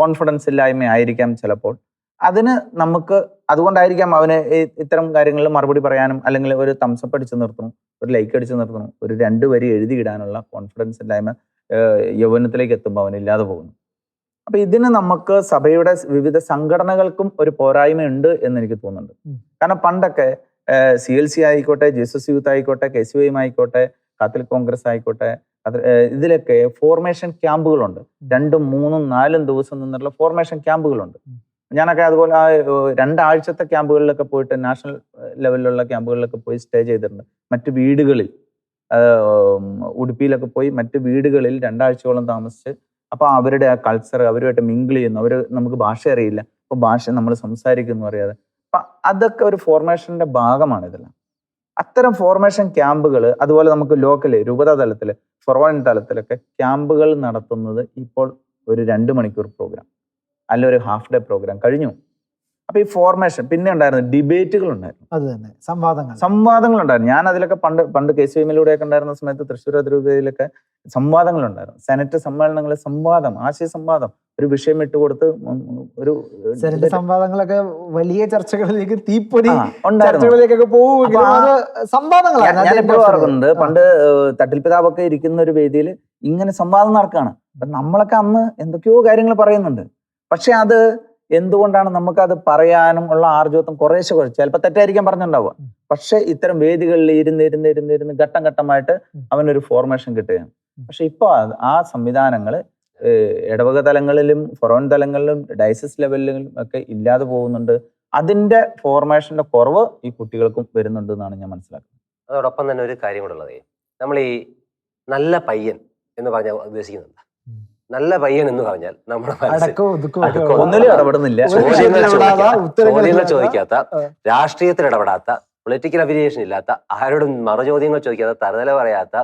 കോൺഫിഡൻസ് ഇല്ലായ്മ ആയിരിക്കാം ചിലപ്പോൾ. അതിന് നമുക്ക് അതുകൊണ്ടായിരിക്കാം അവന് ഇത്തരം കാര്യങ്ങളിൽ മറുപടി പറയാനും അല്ലെങ്കിൽ ഒരു തംസപ്പ് അടിച്ച് നിർത്തണം ഒരു ലൈക്ക് അടിച്ച് നിർത്തണം ഒരു രണ്ട് വരി എഴുതിയിടാനുള്ള കോൺഫിഡൻസ് ഇല്ലായ്മ യൗവനത്തിലേക്ക് എത്തുമ്പോൾ അവൻ ഇല്ലാതെ പോകുന്നു. അപ്പൊ ഇതിന് നമുക്ക് സഭയുടെ വിവിധ സംഘടനകൾക്കും ഒരു പോരായ്മയുണ്ട് എന്ന് എനിക്ക് തോന്നുന്നുണ്ട്. കാരണം പണ്ടൊക്കെ സി എൽ സി ആയിക്കോട്ടെ ജീസസ് യൂത്ത് ആയിക്കോട്ടെ കെ സി വൈം ആയിക്കോട്ടെ കാത്തലിക് കോൺഗ്രസ് ആയിക്കോട്ടെ ഇതിലൊക്കെ ഫോർമേഷൻ ക്യാമ്പുകളുണ്ട് രണ്ടും മൂന്നും നാലും ദിവസം നിന്നുള്ള ഫോർമേഷൻ ക്യാമ്പുകളുണ്ട്. ഞാനൊക്കെ അതുപോലെ ആ രണ്ടാഴ്ചത്തെ ക്യാമ്പുകളിലൊക്കെ പോയിട്ട് നാഷണൽ ലെവലിലുള്ള ക്യാമ്പുകളിലൊക്കെ പോയി സ്റ്റേ ചെയ്തിട്ടുണ്ട്. മറ്റു വീടുകളിൽ ഉടുപ്പിയിലൊക്കെ പോയി മറ്റു വീടുകളിൽ രണ്ടാഴ്ചയോളം താമസിച്ച് അപ്പോൾ അവരുടെ ആ കൾച്ചർ അവരുമായിട്ട് മിങ്കിൾ ചെയ്യുന്നു. അവർ നമുക്ക് ഭാഷ അറിയില്ല. അപ്പോൾ ഭാഷ നമ്മൾ സംസാരിക്കുന്നു അറിയാതെ. അപ്പൊ അതൊക്കെ ഒരു ഫോർമേഷന്റെ ഭാഗമാണ് ഇതെല്ലാം. അത്തരം ഫോർമേഷൻ ക്യാമ്പുകൾ അതുപോലെ നമുക്ക് ലോക്കൽ രൂപത തലത്തിൽ ഫൊറോൺ തലത്തിലൊക്കെ ക്യാമ്പുകൾ നടത്തുന്നത് ഇപ്പോൾ ഒരു രണ്ട് മണിക്കൂർ പ്രോഗ്രാം. അല്ല ഒരു ഹാഫ് ഡേ പ്രോഗ്രാം കഴിഞ്ഞു. അപ്പൊ ഈ ഫോർമേഷൻ പിന്നെ ഉണ്ടായിരുന്നു ഡിബേറ്റുകൾ ഉണ്ടായിരുന്നു അത് തന്നെ. സംവാദങ്ങൾ. സംവാദങ്ങൾ ഉണ്ടായിരുന്നു ഞാൻ അതിലൊക്കെ പണ്ട് പണ്ട് കെ സി എമ്മിലൂടെ ഒക്കെ ഉണ്ടായിരുന്ന സമയത്ത് തൃശ്ശൂർ അതിരൂപതയിലൊക്കെ സംവാദങ്ങൾ ഉണ്ടായിരുന്നു സെനറ്റ് സമ്മേളനങ്ങളിൽ സംവാദം ആശയ സംവാദം ഒരു വിഷയം ഇട്ടുകൊടുത്ത് ഒരു സെനറ്റ് സംവാദങ്ങളൊക്കെ വലിയ ചർച്ചകളിലേക്ക് തീപ്പൊരി ഉണ്ടായിരുന്നു. ചർച്ചകളിലേക്കൊക്കെ സംവാദങ്ങളാണ്. ഞാൻ എപ്പോഴും ഓർക്കുന്നുണ്ട് പണ്ട് തട്ടിൽ പിതാവൊക്കെ ഇരിക്കുന്ന ഒരു വേദിയിൽ ഇങ്ങനെ സംവാദം നടക്കുകയാണ്. അപ്പൊ നമ്മളൊക്കെ അന്ന് എന്തൊക്കെയോ കാര്യങ്ങൾ പറയുന്നുണ്ട്. പക്ഷെ അത് എന്തുകൊണ്ടാണ് നമുക്കത് പറയാനും ഉള്ള ആർജവത്വം കുറേശ്ശെ കുറച്ച് ചിലപ്പോൾ തെറ്റായിരിക്കാൻ പറഞ്ഞിട്ടുണ്ടാവുക. പക്ഷെ ഇത്തരം വേദികളിൽ ഇരുന്ന് ഇരുന്ന് ഇരുന്ന് ഇരുന്ന് ഘട്ടം ഘട്ടമായിട്ട്. അവനൊരു ഫോർമേഷൻ കിട്ടുകയാണ്. പക്ഷെ ഇപ്പൊ ആ- സംവിധാനങ്ങൾ ഇടവക തലങ്ങളിലും ഫൊറോൺ തലങ്ങളിലും ഡയസിസ് ലെവലിലും ഒക്കെ ഇല്ലാതെ പോകുന്നുണ്ട് അതിന്റെ ഫോർമേഷന്റെ കുറവ് ഈ കുട്ടികൾക്കും വരുന്നുണ്ട് എന്നാണ് ഞാൻ മനസ്സിലാക്കുന്നത് അതോടൊപ്പം തന്നെ ഒരു കാര്യം കൂടെ ഉള്ളതേ നമ്മൾ ഈ നല്ല പയ്യൻ എന്ന് പറഞ്ഞാൽ ഉദ്ദേശിക്കുന്നുണ്ട്. നല്ല പയ്യൻ എന്ന് പറഞ്ഞാൽ നമ്മുടെ ഒന്നിലും ഇടപെടുന്നില്ല. ചോദ്യങ്ങൾ ചോദിക്കാത്ത ചോദ്യങ്ങൾ രാഷ്ട്രീയത്തിൽ ഇടപെടാത്ത പൊളിറ്റിക്കൽ അഫിലിയേഷൻ ഇല്ലാത്ത ആരോടും മറുചോദ്യങ്ങൾ ചോദിക്കാത്ത തറുതല പറയാത്ത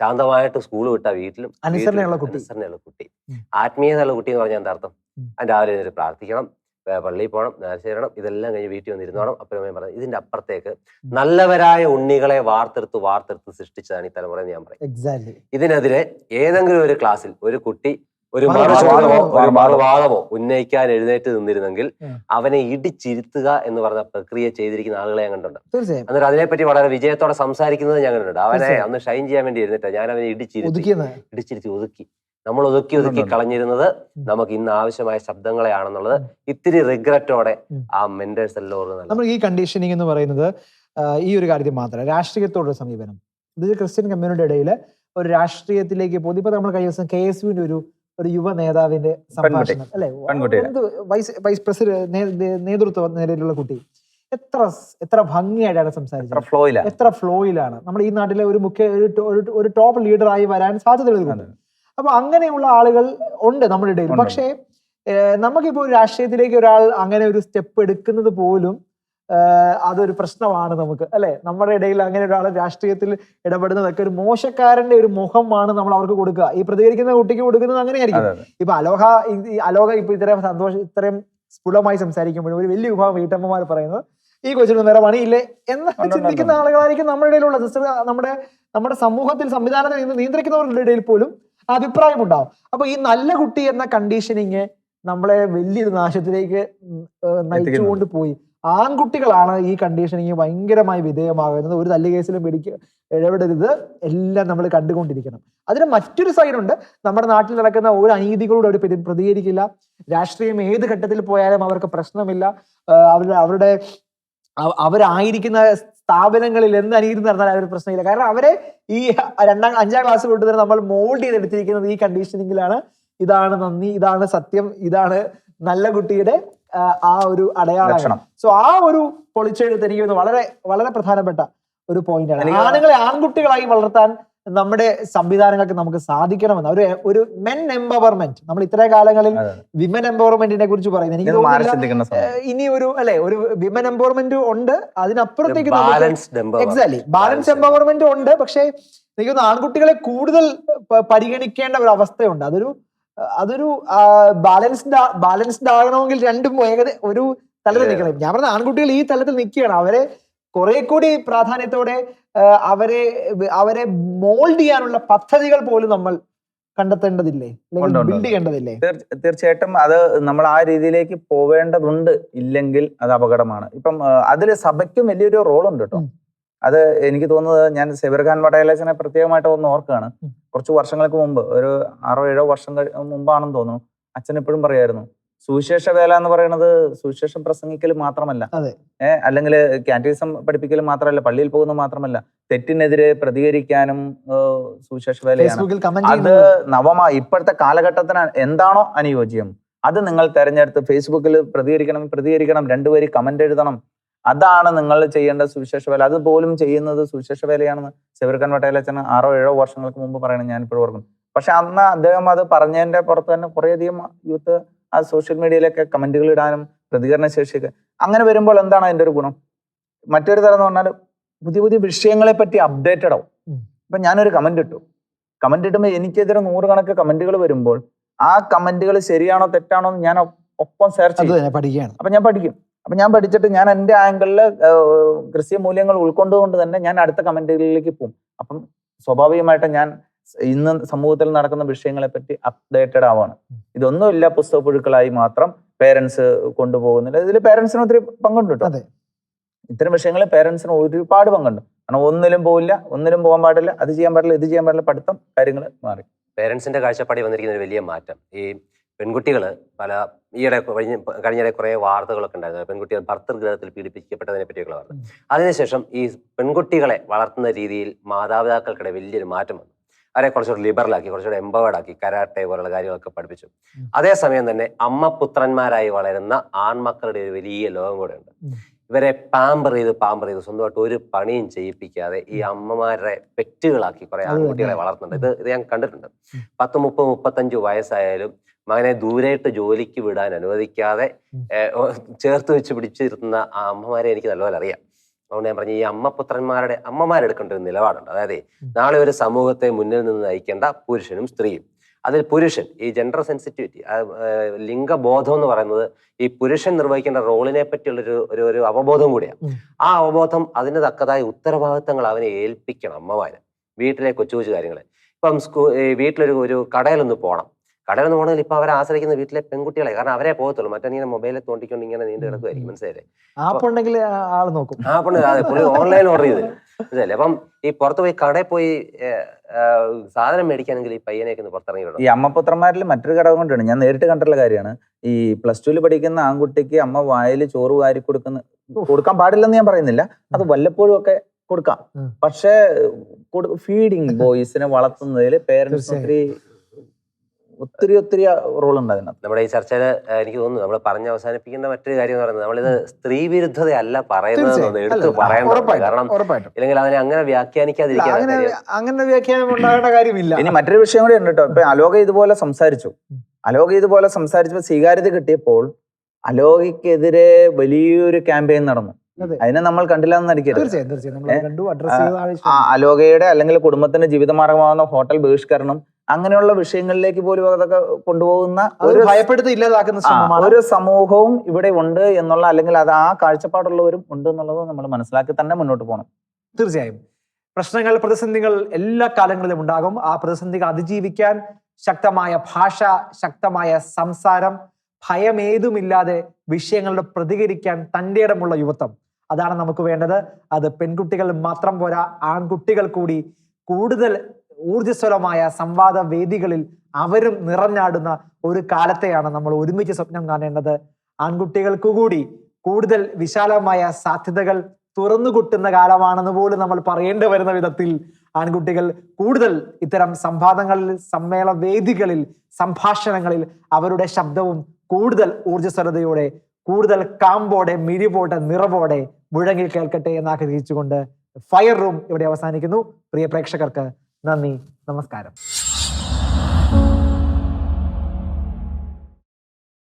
ശാന്തമായിട്ട് സ്കൂൾ വിട്ട വീട്ടിലും അനുസരണയുള്ള കുട്ടി. ആത്മീയതയുള്ള കുട്ടി എന്ന് പറഞ്ഞാൽ എന്താ അർത്ഥം? ഉം. അവൻ രാവിലെ പ്രാർത്ഥിക്കണം. പള്ളിയിൽ പോകണം നേർച്ച ചേരണം ഇതെല്ലാം കഴിഞ്ഞ് വീട്ടിൽ വന്ന് ഇരുന്നോണം അപ്പനും പറഞ്ഞു ഇതിന്റെ അപ്പുറത്തേക്ക് നല്ലവരായ ഉണ്ണികളെ വാർത്തെടുത്ത് വാർത്തെടുത്ത് സൃഷ്ടിച്ചതാണ് ഈ തലമുറ ഞാൻ പറയും. ഇതിനെതിരെ ഏതെങ്കിലും ഒരു ക്ലാസ്സിൽ ഒരു കുട്ടി ഒരു മറുവാദമോ, ഒരു മറുവാദമോ. ഉന്നയിക്കാൻ എഴുന്നേറ്റ് നിന്നിരുന്നെങ്കിൽ. അവനെ ഇടിച്ചിരുത്തുക എന്ന് പറഞ്ഞ പ്രക്രിയ ചെയ്തിരിക്കുന്ന ആളുകളെ ഞാൻ കണ്ടിട്ടുണ്ട്. എന്നിട്ട് അതിനെപ്പറ്റി വളരെ വിജയത്തോടെ സംസാരിക്കുന്നത് ഞാൻ കണ്ടിട്ടുണ്ട്. അവനെ. അന്ന് ഷൈൻ ചെയ്യാൻ വേണ്ടി എഴുന്നേറ്റ ഞാൻ അവനെ ഇടിച്ചിരുത്തി. ഇടിച്ചിരുത്തി ഒതുക്കി. നമ്മൾ ഒതുക്കി ഒതുക്കി കളഞ്ഞിരുന്നത് നമുക്ക് ഇന്ന് ആവശ്യമായ ശബ്ദങ്ങളെയാണെന്നുള്ളത് ആണെന്നുള്ളത് ഇത്തിരി റിഗ്രറ്റോടെ. ആ മെന്റേഴ്സ് എല്ലാം നമ്മൾ ഈ കണ്ടീഷനിങ് എന്ന് പറയുന്നത് ഈ ഒരു കാര്യത്തിൽ മാത്രമല്ല രാഷ്ട്രീയത്തോടുള്ള സമീപനം. ഇത് ക്രിസ്ത്യൻ കമ്മ്യൂണിറ്റി ഇടയിൽ ഒരു രാഷ്ട്രീയത്തിലേക്ക് പോയി ഇപ്പൊ നമ്മൾ കഴിഞ്ഞ ദിവസം കെ എസ് യുവിന്റെ ഒരു ഒരു യുവ നേതാവിന്റെ സംഭാഷണം അല്ലെ? വൈസ് വൈസ് പ്രസിഡന്റ് നേതൃത്വ നിലയിലുള്ള കുട്ടി. എത്ര എത്ര ഭംഗിയായിട്ടാണ് സംസാരിച്ചത്. എത്ര ഫ്ലോയിലാണ് നമ്മൾ ഈ നാട്ടിലെ ഒരു മുഖ്യ ഒരു ടോപ്പ് ലീഡറായി വരാൻ സാധ്യതകളുണ്ട് അപ്പൊ അങ്ങനെയുള്ള ആളുകൾ ഉണ്ട് നമ്മുടെ ഇടയിൽ. പക്ഷേ ഏഹ്, നമുക്കിപ്പോ ഒരു രാഷ്ട്രീയത്തിലേക്ക് ഒരാൾ അങ്ങനെ ഒരു സ്റ്റെപ്പ് എടുക്കുന്നത് പോലും അതൊരു പ്രശ്നമാണ് നമുക്ക് അല്ലെ? നമ്മുടെ ഇടയിൽ അങ്ങനെ ഒരാൾ രാഷ്ട്രീയത്തിൽ ഇടപെടുന്നതൊക്കെ ഒരു മോശക്കാരന്റെ ഒരു മുഖമാണ് നമ്മൾ അവർക്ക് കൊടുക്കുക. ഈ പ്രതികരിക്കുന്ന കുട്ടിക്ക് കൊടുക്കുന്നത് അങ്ങനെയായിരിക്കും. ഇപ്പൊ അലോഹ ഈ- അലോഹ ഇപ്പൊ ഇത്രയും സന്തോഷം ഇത്രയും സ്ഫുടമായി സംസാരിക്കുമ്പോഴും ഒരു വലിയ വിഭാഗം വീട്ടമ്മമാർ പറയുന്നത് ഈ കൊച്ചിന് വേറെ പണിയില്ലേ? എന്ന് ചിന്തിക്കുന്ന. ആളുകളായിരിക്കും നമ്മുടെ ഇടയിലുള്ള സിസ്റ്റർ നമ്മുടെ നമ്മുടെ സമൂഹത്തിൽ സംവിധാനത്തിൽ നിന്ന് നിയന്ത്രിക്കുന്നവരുടെ ഇടയിൽ പോലും അഭിപ്രായം ഉണ്ടാവും അപ്പൊ ഈ നല്ല കുട്ടി എന്ന കണ്ടീഷനിങ് നമ്മളെ വലിയൊരു നാശത്തിലേക്ക് നയിച്ചുകൊണ്ട് പോയി. ആൺകുട്ടികളാണ് ഈ കണ്ടീഷനിങ് ഭയങ്കരമായി വിധേയമാകുന്നത്. ഒരു തല്ല് കേസിലും പിടിക്ക ഇടപെടരുത്. എല്ലാം നമ്മൾ കണ്ടുകൊണ്ടിരിക്കണം. അതിന് മറ്റൊരു സൈഡുണ്ട് നമ്മുടെ നാട്ടിൽ നടക്കുന്ന ഒരു അനീതികളോട് അവർ പ്രതികരിക്കില്ല. രാഷ്ട്രീയം ഏത് ഘട്ടത്തിൽ പോയാലും അവർക്ക് പ്രശ്നമില്ല. അവരുടെ അവരുടെ അവ- അവരായിരിക്കുന്ന സ്ഥാപനങ്ങളിൽ എന്ത് അനീതി നടന്നാലും അവർ പ്രശ്നമില്ല. കാരണം അവരെ ഈ രണ്ടാം അഞ്ചാം ക്ലാസ് തൊട്ട് തന്നെ നമ്മൾ മോൾഡ് ചെയ്തെടുത്തിരിക്കുന്നത് ഈ കണ്ടീഷനിങ്ങിലാണ് ഇതാണ് നന്ദി ഇതാണ് സത്യം ഇതാണ് നല്ല കുട്ടിയുടെ ആ ഒരു അടയാളം സോ ആ ഒരു പൊളിച്ചെഴുത്ത് എനിക്ക് വളരെ വളരെ പ്രധാനപ്പെട്ട ഒരു പോയിന്റാണ് ആണുങ്ങളെ ആൺകുട്ടികളായി വളർത്താൻ നമ്മുടെ സംവിധാനങ്ങൾക്ക് നമുക്ക് സാധിക്കണമെന്ന്. ഒരു ഒരു മെൻ എംപവർമെന്റ് നമ്മൾ ഇത്ര കാലങ്ങളിൽ. വിമൻ എംപവർമെന്റിനെ കുറിച്ച് പറയുന്നത്. എനിക്ക് തോന്നുന്നില്ല ഇനി ഒരു അല്ലെ ഒരു വിമൻ എംപവർമെന്റ് ഉണ്ട്. അതിനപ്പുറത്തേക്ക് എക്സാക്ട് എക്സാക്ട്ലി ബാലൻസ് എംപവർമെന്റ് ഉണ്ട്. പക്ഷേ എനിക്ക് തോന്നുന്നു ആൺകുട്ടികളെ കൂടുതൽ പരിഗണിക്കേണ്ട ഒരു അവസ്ഥയുണ്ട് അതൊരു അതൊരു ബാലൻസ്ഡ് ബാലൻസ്ഡ് ആകണമെങ്കിൽ രണ്ടും ഏകദേശം ഒരു തലത്തിൽ. നിൽക്കണം. ഞാൻ പറഞ്ഞ ആൺകുട്ടികൾ ഈ തലത്തിൽ നിൽക്കുകയാണ്. അവരെ കുറെ കൂടി പ്രാധാന്യത്തോടെ അവരെ അവരെ മോൾഡ് ചെയ്യാനുള്ള പദ്ധതികൾ പോലും നമ്മൾ കണ്ടെത്തേണ്ടതില്ലേ? ബിൽഡ്. ചെയ്യേണ്ടതില്ലേ? തീർച്ചയായിട്ടും അത് നമ്മൾ ആ രീതിയിലേക്ക് പോവേണ്ടതുണ്ട് ഇല്ലെങ്കിൽ അത് അപകടമാണ്. ഇപ്പം അതിൽ സഭയ്ക്കും വലിയൊരു റോൾ ഉണ്ട് കേട്ടോ അത് എനിക്ക് തോന്നുന്നത് ഞാൻ സെബിർഖാൻ ഖാൻ വടയലച്ചനെ പ്രത്യേകമായിട്ട് ഒന്ന് ഓർക്കുകയാണ്. കുറച്ച് വർഷങ്ങൾക്ക് മുമ്പ് ഒരു ആറോ ഏഴോ വർഷം മുമ്പാണെന്ന് തോന്നുന്നു. അച്ഛൻ എപ്പോഴും പറയായിരുന്നു സുവിശേഷ വേല എന്ന് പറയുന്നത് സുവിശേഷം പ്രസംഗിക്കൽ മാത്രമല്ല. ഏഹ് അല്ലെങ്കിൽ കാറ്റീസം പഠിപ്പിക്കൽ മാത്രമല്ല പള്ളിയിൽ പോകുന്നത് മാത്രമല്ല തെറ്റിനെതിരെ പ്രതികരിക്കാനും സുവിശേഷ വേലയാണ്. അത് നവമാ ഇപ്പോഴത്തെ കാലഘട്ടത്തിന് എന്താണോ അനുയോജ്യം അത് നിങ്ങൾ തെരഞ്ഞെടുത്ത് ഫേസ്ബുക്കിൽ പ്രതികരിക്കണം പ്രതികരിക്കണം രണ്ടുപേര് കമന്റ് എഴുതണം. അതാണ് നിങ്ങൾ ചെയ്യേണ്ട സുവിശേഷ വേല. അത് പോലും ചെയ്യുന്നത് സുവിശേഷ വേലയാണെന്ന് സെബിർഖാൻ വട്ടേലച്ചൻ ആറോ ഏഴോ വർഷങ്ങൾക്ക് മുമ്പ് പറയണം ഞാൻ ഇപ്പോഴും ഓർക്കുന്നു. പക്ഷെ അന്ന് അദ്ദേഹം അത് പറഞ്ഞതിന്റെ പുറത്ത് തന്നെ കുറേയധികം യൂത്ത് ആ സോഷ്യൽ മീഡിയയിലൊക്കെ കമന്റുകൾ ഇടാനും പ്രതികരണ ശേഷിയൊക്കെ അങ്ങനെ വരുമ്പോൾ എന്താണ് അതിന്റെ ഒരു ഗുണം? മറ്റൊരു തരം എന്ന് പറഞ്ഞാൽ പുതിയ പുതിയ വിഷയങ്ങളെ പറ്റി അപ്ഡേറ്റഡ് ആവും. ഇപ്പൊ ഞാനൊരു കമന്റ് ഇട്ടു. കമന്റ് ഇടുമ്പോൾ എനിക്കെതിരെ നൂറുകണക്ക് കമന്റുകൾ വരുമ്പോൾ ആ കമന്റുകൾ ശരിയാണോ തെറ്റാണോ എന്ന് ഞാൻ ഒപ്പം സെർച്ച് ചെയ്യും. പഠിക്കുകയാണ്. അപ്പൊ ഞാൻ പഠിക്കും. അപ്പൊ ഞാൻ പഠിച്ചിട്ട് ഞാൻ എന്റെ ആംഗിളിൽ ക്രിസ്ത്യ മൂല്യങ്ങൾ ഉൾക്കൊണ്ടുകൊണ്ട് തന്നെ ഞാൻ അടുത്ത കമന്റുകളിലേക്ക് പോകും. അപ്പം സ്വാഭാവികമായിട്ട് ഞാൻ ഇന്ന് സമൂഹത്തിൽ നടക്കുന്ന വിഷയങ്ങളെ പറ്റി അപ്ഡേറ്റഡ് ആവാണ്. ഇതൊന്നുമില്ല പുസ്തക പുഴുക്കളായി മാത്രം പേരൻസ് കൊണ്ടുപോകുന്നില്ല. ഇതിൽ പേരൻസിന് ഒത്തിരി പങ്കുണ്ട് കേട്ടോ അതെ. ഇത്തരം വിഷയങ്ങളിൽ പേരൻസിന് ഒരുപാട് പങ്കുണ്ട്. കാരണം ഒന്നിലും പോവില്ല ഒന്നിലും പോകാൻ പാടില്ല അത് ചെയ്യാൻ പാടില്ല ഇത് ചെയ്യാൻ പാടില്ല പഠിത്തം കാര്യങ്ങൾ മാറി. പേരൻസിന്റെ കാഴ്ചപ്പാടി വന്നിരിക്കുന്ന ഒരു വലിയ മാറ്റം. ഈ പെൺകുട്ടികൾ പല ഈയിടെ കഴിഞ്ഞ കഴിഞ്ഞിടെ കുറേ വാർത്തകളൊക്കെ ഉണ്ടായിരുന്നു. പെൺകുട്ടികൾ ഭർത്തൃഗ്രഹത്തിൽ പീഡിപ്പിക്കപ്പെട്ടതിനെ പറ്റിയൊക്കെ വാർത്ത. അതിനുശേഷം ഈ പെൺകുട്ടികളെ വളർത്തുന്ന രീതിയിൽ മാതാപിതാക്കൾക്കിടെ വലിയൊരു മാറ്റം വന്നു. അവരെ കുറച്ചുകൂടെ ലിബറലാക്കി കുറച്ചുകൂടെ എംപവേർഡ് ആക്കി കരാട്ടെ പോലുള്ള കാര്യങ്ങളൊക്കെ പഠിപ്പിച്ചു. അതേസമയം തന്നെ അമ്മ പുത്രന്മാരായി വളരുന്ന ആൺമക്കളുടെ ഒരു വലിയ ലോകം കൂടെ ഉണ്ട് ഇവരെ പാമ്പർ ചെയ്ത് പാമ്പർ ചെയ്ത് സ്വന്തമായിട്ട് ഒരു പണിയും ചെയ്യിപ്പിക്കാതെ ഈ അമ്മമാരെ പെറ്റുകളാക്കി കുറെ ആൺകുട്ടികളെ വളർത്തുന്നുണ്ട്. ഇത് ഇത് ഞാൻ കണ്ടിട്ടുണ്ട്. പത്ത് മുപ്പത് മുപ്പത്തഞ്ച് വയസ്സായാലും മകനെ ദൂരേട്ട് ജോലിക്ക് വിടാൻ അനുവദിക്കാതെ ചേർത്ത് വെച്ച് പിടിച്ചിരുത്തുന്ന ആ അമ്മമാരെ എനിക്ക് നല്ലപോലെ അറിയാം. അതുകൊണ്ട് ഞാൻ പറഞ്ഞു ഈ അമ്മപുത്രന്മാരുടെ അമ്മമാരെടുക്കേണ്ട ഒരു നിലപാടുണ്ട്. അതായത്. നാളെ ഒരു സമൂഹത്തെ മുന്നിൽ നിന്ന് നയിക്കേണ്ട പുരുഷനും സ്ത്രീയും. അതിൽ പുരുഷൻ ഈ ജെൻഡർ സെൻസിറ്റിവിറ്റി ലിംഗബോധം എന്ന് പറയുന്നത് ഈ പുരുഷൻ നിർവഹിക്കേണ്ട റോളിനെ പറ്റിയുള്ളൊരു ഒരു ഒരു അവബോധം കൂടിയാണ്. ആ അവബോധം അതിന് തക്കതായ ഉത്തരവാദിത്തങ്ങൾ അവനെ ഏൽപ്പിക്കണം അമ്മമാര്. വീട്ടിലെ കൊച്ചു കൊച്ചു കാര്യങ്ങൾ ഇപ്പം സ്കൂ വീട്ടിലൊരു ഒരു കടയിലൊന്ന് പോകണം കടയിലൊന്ന് പോകണമെങ്കിൽ ഇപ്പൊ അവരെ ആശ്രയിക്കുന്ന വീട്ടിലെ പെൺകുട്ടികളെ കാരണം അവരെ പോകത്തുള്ളൂ. മറ്റേ മൊബൈലിൽ തോണ്ടിക്കൊണ്ട് ഇങ്ങനെ നീണ്ടു കിടക്കുമായിരിക്കും മനസ്സിലായി മനസ്സിലായില്ലേ? ആപ്പ് ഉണ്ടെങ്കിൽ ആൾ നോക്കും. അതെ പുള്ളി ഓൺലൈൻ ഓർഡർ ചെയ്ത്. മനസ്സിലെ അപ്പം ഈ പുറത്ത് പോയി കടയിൽ പോയി സാധനം മേടിക്കാനെങ്കിൽ ഈ പയ്യനെയൊക്കെ ഒന്ന് പുറത്തിറങ്ങി വിടണം ഈ അമ്മപുത്രന്മാരിൽ മറ്റൊരു ഘടകം കൊണ്ടാണ് ഞാൻ നേരിട്ട് കണ്ടിട്ടുള്ള കാര്യമാണ്. ഈ പ്ലസ് ടുവിൽ പഠിക്കുന്ന ആൺകുട്ടിക്ക് അമ്മ വായിൽ ചോറ് വാരി കൊടുക്കുന്ന കൊടുക്കാൻ പാടില്ലെന്ന് ഞാൻ പറയുന്നില്ല. അത് വല്ലപ്പോഴും ഒക്കെ കൊടുക്കാം. പക്ഷേ ഫീഡിങ് ബോയ്സിനെ വളർത്തുന്നതിൽ പേരൻസ്. ഒത്തിരി ഒത്തിരി ഒത്തിരി റോൾ ഉണ്ട് അതിനകത്ത്. നമ്മുടെ ഈ ചർച്ചയിൽ എനിക്ക് തോന്നുന്നു നമ്മൾ പറഞ്ഞ് അവസാനിപ്പിക്കേണ്ട മറ്റൊരു കാര്യം എന്ന് പറയുന്നത് നമ്മളിത് സ്ത്രീ വിരുദ്ധതയല്ല പറയുന്നത്. എടുത്ത് കാരണം ഇല്ലെങ്കിൽ അതിനെ അങ്ങനെ വ്യാഖ്യാനിക്കാതിരിക്കാൻ അങ്ങനെ അങ്ങനെ വ്യാഖ്യാനം ഉണ്ടാകേണ്ട കാര്യമില്ല. ഇനി മറ്റൊരു വിഷയം കൂടി ഉണ്ട് കേട്ടോ ഇപ്പൊ അലോക ഇതുപോലെ സംസാരിച്ചു. അലോക ഇതുപോലെ സംസാരിച്ചപ്പോൾ സ്വീകാര്യത കിട്ടിയപ്പോൾ അലോകയ്ക്കെതിരെ വലിയൊരു ക്യാമ്പയിൻ നടന്നു. അതിനെ നമ്മൾ കണ്ടില്ല എന്ന് നടിക്കരുത്. തീർച്ചയായും തീർച്ചയായും. നമ്മൾ ഏ? കണ്ടു അഡ്രസ് ചെയ്ത അലോകയുടെ അല്ലെങ്കിൽ കുടുംബത്തിന്റെ ജീവിതമാർഗമാകുന്ന ഹോട്ടൽ ബഹിഷ്കരണം അങ്ങനെയുള്ള വിഷയങ്ങളിലേക്ക് പോലും അതൊക്കെ കൊണ്ടുപോകുന്ന ഒരു ഭയപ്പെടുത്തി ഇല്ലാതാക്കുന്ന ശ്രമമാണ്. ഒരു സമൂഹവും ഇവിടെ ഉണ്ട് എന്നുള്ള അല്ലെങ്കിൽ അത് ആ കാഴ്ചപ്പാടുള്ളവരും ഉണ്ട് എന്നുള്ളത് നമ്മൾ മനസ്സിലാക്കി തന്നെ മുന്നോട്ട് പോകണം. തീർച്ചയായും. പ്രശ്നങ്ങൾ പ്രതിസന്ധികൾ എല്ലാ കാലങ്ങളിലും ഉണ്ടാകും. ആ പ്രതിസന്ധികൾ അതിജീവിക്കാൻ ശക്തമായ ഭാഷ ശക്തമായ സംസാരം ഭയമേതുമില്ലാതെ വിഷയങ്ങളോട് പ്രതികരിക്കാൻ തന്റെ ഇടമുള്ള യുവത്വം. അതാണ് നമുക്ക് വേണ്ടത്. അത് പെൺകുട്ടികൾ മാത്രം പോരാ ആൺകുട്ടികൾ കൂടി കൂടുതൽ ഊർജസ്വലമായ സംവാദ വേദികളിൽ അവരും നിറഞ്ഞാടുന്ന ഒരു കാലത്തെയാണ് നമ്മൾ ഒരുമിച്ച് സ്വപ്നം കാണേണ്ടത്. ആൺകുട്ടികൾക്ക് കൂടി കൂടുതൽ വിശാലമായ സാധ്യതകൾ തുറന്നുകൊട്ടുന്ന കാലമാണെന്ന് പോലും നമ്മൾ പറയേണ്ടി വരുന്ന വിധത്തിൽ ആൺകുട്ടികൾ കൂടുതൽ ഇത്തരം സംവാദങ്ങളിൽ സമ്മേള വേദികളിൽ സംഭാഷണങ്ങളിൽ അവരുടെ ശബ്ദവും കൂടുതൽ ഊർജസ്വലതയോടെ കൂടുതൽ കാമ്പോടെ മിഴിവോടെ നിറവോടെ മുഴങ്ങി കേൾക്കട്ടെ എന്ന് ആഗ്രഹിച്ചുകൊണ്ട് ഫയർ റൂം ഇവിടെ അവസാനിക്കുന്നു. പ്രിയ പ്രേക്ഷകർക്ക് നന്ദി നമസ്കാരം.